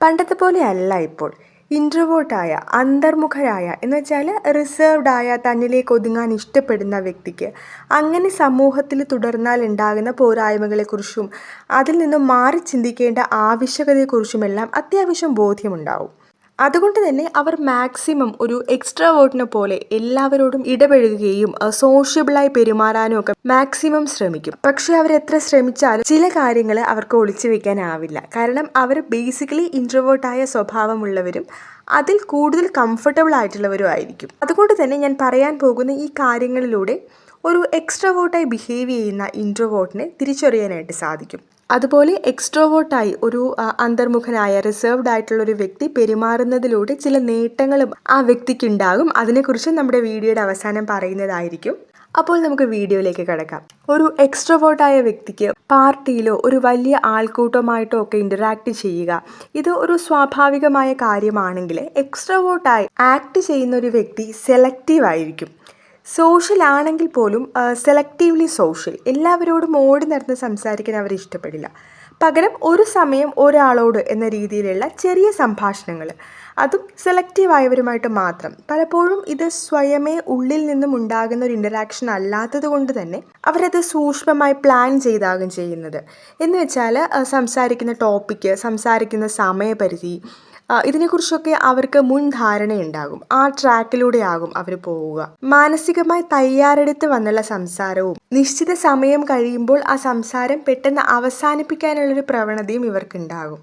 പണ്ടത്തെ പോലെ അല്ല ഇപ്പോൾ ഇൻട്രവോട്ടായ അന്തർമുഖരായ എന്ന് വെച്ചാൽ റിസർവ്ഡ് ആയ തന്നിലേക്ക് ഒതുങ്ങാൻ ഇഷ്ടപ്പെടുന്ന വ്യക്തിക്ക്. അങ്ങനെ സമൂഹത്തിൽ തുടർന്നാൽ ഉണ്ടാകുന്ന പോരായ്മകളെക്കുറിച്ചും അതിൽ നിന്നും മാറി ചിന്തിക്കേണ്ട ആവശ്യകതയെക്കുറിച്ചുമെല്ലാം അത്യാവശ്യം ബോധ്യമുണ്ടാവും. അതുകൊണ്ട് തന്നെ അവർ മാക്സിമം ഒരു എക്സ്ട്രാ വേർഡിനെ പോലെ എല്ലാവരോടും ഇടപഴകുകയും സോഷ്യബിളായി പെരുമാറാനും ഒക്കെ മാക്സിമം ശ്രമിക്കും. പക്ഷെ അവർ എത്ര ശ്രമിച്ചാലും ചില കാര്യങ്ങൾ അവർക്ക് ഒളിച്ചു വെക്കാനാവില്ല. കാരണം അവർ ബേസിക്കലി ഇൻട്രവേർട്ടായ സ്വഭാവമുള്ളവരും അതിൽ കൂടുതൽ കംഫർട്ടബിൾ ആയിട്ടുള്ളവരും ആയിരിക്കും. അതുകൊണ്ട് തന്നെ ഞാൻ പറയാൻ പോകുന്ന ഈ കാര്യങ്ങളിലൂടെ ഒരു എക്സ്ട്രവേർട്ടായി ബിഹേവ് ചെയ്യുന്ന ഇൻട്രോവേർട്ടിനെ തിരിച്ചറിയാനായിട്ട് സാധിക്കും. അതുപോലെ എക്സ്ട്രോവേർട്ടായി ഒരു അന്തർമുഖനായ റിസർവ്ഡ് ആയിട്ടുള്ള ഒരു വ്യക്തി പെരുമാറുന്നതിലൂടെ ചില നേട്ടങ്ങളും ആ വ്യക്തിക്ക് ഉണ്ടാകും അതിനെക്കുറിച്ച് നമ്മുടെ വീഡിയോയുടെ അവസാനം പറയുന്നതായിരിക്കും. അപ്പോൾ നമുക്ക് വീഡിയോയിലേക്ക് കിടക്കാം. ഒരു എക്സ്ട്രോവേർട്ടായ വ്യക്തിക്ക് പാർട്ടിയിലോ ഒരു വലിയ ആൾക്കൂട്ടമായിട്ടോ ഒക്കെ ഇന്ററാക്ട് ചെയ്യുക ഇത് ഒരു സ്വാഭാവികമായ കാര്യമാണെങ്കിൽ എക്സ്ട്രോവേർട്ടായി ആക്ട് ചെയ്യുന്ന ഒരു വ്യക്തി സെലക്റ്റീവ് ആയിരിക്കും. സോഷ്യൽ ആണെങ്കിൽ പോലും സെലക്റ്റീവ്ലി സോഷ്യൽ. എല്ലാവരോടും ഓടി നടന്ന് സംസാരിക്കാൻ അവർ ഇഷ്ടപ്പെടില്ല. പകരം ഒരു സമയം ഒരാളോട് എന്ന രീതിയിലുള്ള ചെറിയ സംഭാഷണങ്ങൾ. അതും സെലക്റ്റീവ് ആയവരുമായിട്ട് മാത്രം. പലപ്പോഴും ഇത് സ്വയമേ ഉള്ളിൽ നിന്നും ഉണ്ടാകുന്ന ഒരു ഇന്ററാക്ഷൻ അല്ലാത്തത് കൊണ്ട് തന്നെ അവരത് സൂക്ഷ്മമായി പ്ലാൻ ചെയ്താകും ചെയ്യുന്നത്. എന്ന് വെച്ചാൽ സംസാരിക്കുന്ന ടോപ്പിക്ക് സംസാരിക്കുന്ന സമയപരിധി ഇതിനെക്കുറിച്ചൊക്കെ അവർക്ക് മുൻ ധാരണയുണ്ടാകും. ആ ട്രാക്കിലൂടെ ആകും അവർ പോവുക. മാനസികമായി തയ്യാറെടുത്ത് വന്നുള്ള സംസാരവും നിശ്ചിത സമയം കഴിയുമ്പോൾ ആ സംസാരം പെട്ടെന്ന് അവസാനിപ്പിക്കാനുള്ളൊരു പ്രവണതയും ഇവർക്കുണ്ടാകും.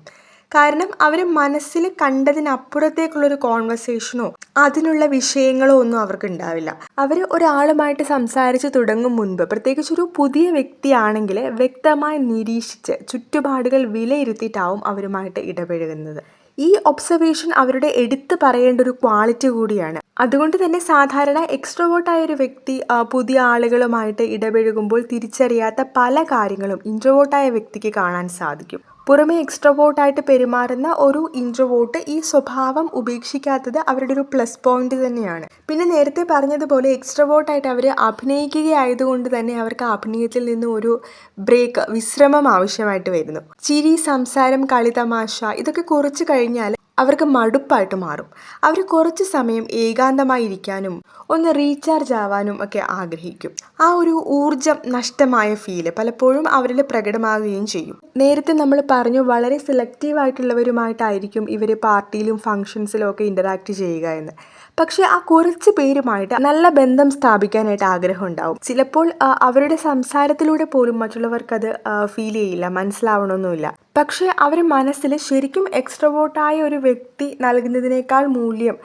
കാരണം അവർ മനസ്സിൽ കണ്ടതിനപ്പുറത്തേക്കുള്ളൊരു കോൺവെർസേഷനോ അതിനുള്ള വിഷയങ്ങളോ ഒന്നും അവർക്ക് ഉണ്ടാവില്ല അവർ ഒരാളുമായിട്ട് സംസാരിച്ച് തുടങ്ങും മുൻപ് പ്രത്യേകിച്ച് ഒരു പുതിയ വ്യക്തിയാണെങ്കിൽ വ്യക്തമായി നിരീക്ഷിച്ച് ചുറ്റുപാടുകൾ വിലയിരുത്തിയിട്ടാവും അവരുമായിട്ട് ഇടപഴകുന്നത്. ഈ ഒബ്സർവേഷൻ അവരുടെ എടുത്തു പറയേണ്ട ഒരു ക്വാളിറ്റി കൂടിയാണ്. അതുകൊണ്ട് തന്നെ സാധാരണ എക്സ്ട്രോവേർട്ടായ ഒരു വ്യക്തി പുതിയ ആളുകളുമായിട്ട് ഇടപഴകുമ്പോൾ തിരിച്ചറിയാത്ത പല കാര്യങ്ങളും ഇൻട്രോവേർട്ടായ വ്യക്തിക്ക് കാണാൻ സാധിക്കും. പുറമെ എക്സ്ട്രോവേർട്ടായിട്ട് പെരുമാറുന്ന ഒരു ഇൻട്രോവേർട്ട് ഈ സ്വഭാവം ഉപേക്ഷിക്കാത്തത് അവരുടെ ഒരു പ്ലസ് പോയിന്റ് തന്നെയാണ്. പിന്നെ നേരത്തെ പറഞ്ഞതുപോലെ എക്സ്ട്രാ വോട്ടായിട്ട് അവർ അഭിനയിക്കുകയായതുകൊണ്ട് തന്നെ അവർക്ക് അഭിനയത്തിൽ നിന്ന് ഒരു ബ്രേക്ക് വിശ്രമം ആവശ്യമായിട്ട് വരുന്നു. ചിരി സംസാരം കളി കളിതമാശ ഇതൊക്കെ കുറച്ച് കഴിഞ്ഞാൽ അവർക്ക് മടുപ്പായിട്ട് മാറും. അവർ കുറച്ച് സമയം ഏകാന്തമായി ഇരിക്കാനും ഒന്ന് റീചാർജ് ആവാനും ഒക്കെ ആഗ്രഹിക്കും. ആ ഒരു ഊർജം നഷ്ടമായ ഫീൽ പലപ്പോഴും അവരിൽ പ്രകടമാകുകയും ചെയ്യും. നേരത്തെ നമ്മൾ പറഞ്ഞു വളരെ സെലക്റ്റീവ് ആയിട്ടുള്ളവരുമായിട്ടായിരിക്കും ഇവർ പാർട്ടിയിലും ഫംഗ്ഷൻസിലും ഒക്കെ ഇന്ററാക്ട് ചെയ്യുക എന്ന്. പക്ഷേ ആ കുറച്ച് പേരുമായിട്ട് നല്ല ബന്ധം സ്ഥാപിക്കാനായിട്ട് ആഗ്രഹം ഉണ്ടാവും. ചിലപ്പോൾ അവരുടെ സംസാരത്തിലൂടെ പോലും മറ്റുള്ളവർക്കത് ഫീൽ ചെയ്യില്ല മനസ്സിലാവണമെന്നില്ല പക്ഷേ അവർ മനസ്സിൽ ശരിക്കും എക്സ്ട്രവോട്ടായ ഒരു വ്യക്തി നൽകുന്നതിനേക്കാൾ മൂല്യം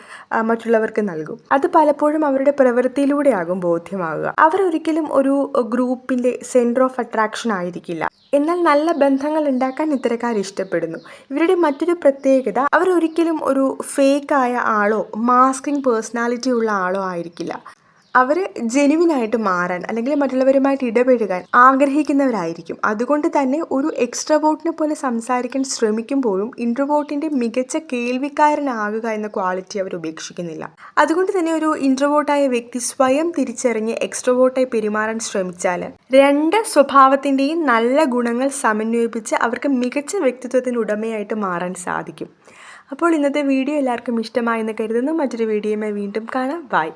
മറ്റുള്ളവർക്ക് നൽകും. അത് പലപ്പോഴും അവരുടെ പ്രവൃത്തിയിലൂടെയാകും ബോധ്യമാകുക. അവരൊരിക്കലും ഒരു ഗ്രൂപ്പിന്റെ സെന്റർ ഓഫ് അട്രാക്ഷൻ ആയിരിക്കില്ല. എന്നാൽ നല്ല ബന്ധങ്ങൾ ഉണ്ടാക്കാൻ ഇത്തരക്കാർ ഇഷ്ടപ്പെടുന്നു. ഇവരുടെ മറ്റൊരു പ്രത്യേകത അവർ ഒരിക്കലും ഒരു ഫേക്കായ ആളോ മാസ്കിംഗ് പേഴ്സണാലിറ്റി ഉള്ള ആളോ ആയിരിക്കില്ല. അവർ ജെനുവിനായിട്ട് മാറാൻ അല്ലെങ്കിൽ മറ്റുള്ളവരുമായിട്ട് ഇടപഴകാൻ ആഗ്രഹിക്കുന്നവരായിരിക്കും. അതുകൊണ്ട് തന്നെ ഒരു എക്സ്ട്രാ വോട്ടിനെ പോലെ സംസാരിക്കാൻ ശ്രമിക്കുമ്പോഴും ഇൻട്രവോട്ടിന്റെ മികച്ച കേൾവിക്കാരനാകുക എന്ന ക്വാളിറ്റി അവർ ഉപേക്ഷിക്കുന്നില്ല. അതുകൊണ്ട് തന്നെ ഒരു ഇൻട്രവോട്ടായ വ്യക്തി സ്വയം തിരിച്ചറിഞ്ഞ് എക്സ്ട്രവോട്ടായി പെരുമാറാൻ ശ്രമിച്ചാൽ രണ്ട് സ്വഭാവത്തിന്റെയും നല്ല ഗുണങ്ങൾ സമന്വയിപ്പിച്ച് അവർക്ക് മികച്ച വ്യക്തിത്വത്തിന് ഉടമയായിട്ട് മാറാൻ സാധിക്കും. അപ്പോൾ ഇന്നത്തെ വീഡിയോ എല്ലാവർക്കും ഇഷ്ടമായെന്ന് കരുതുന്നു. മറ്റൊരു വീഡിയോയുമായി വീണ്ടും കാണാം. ബൈ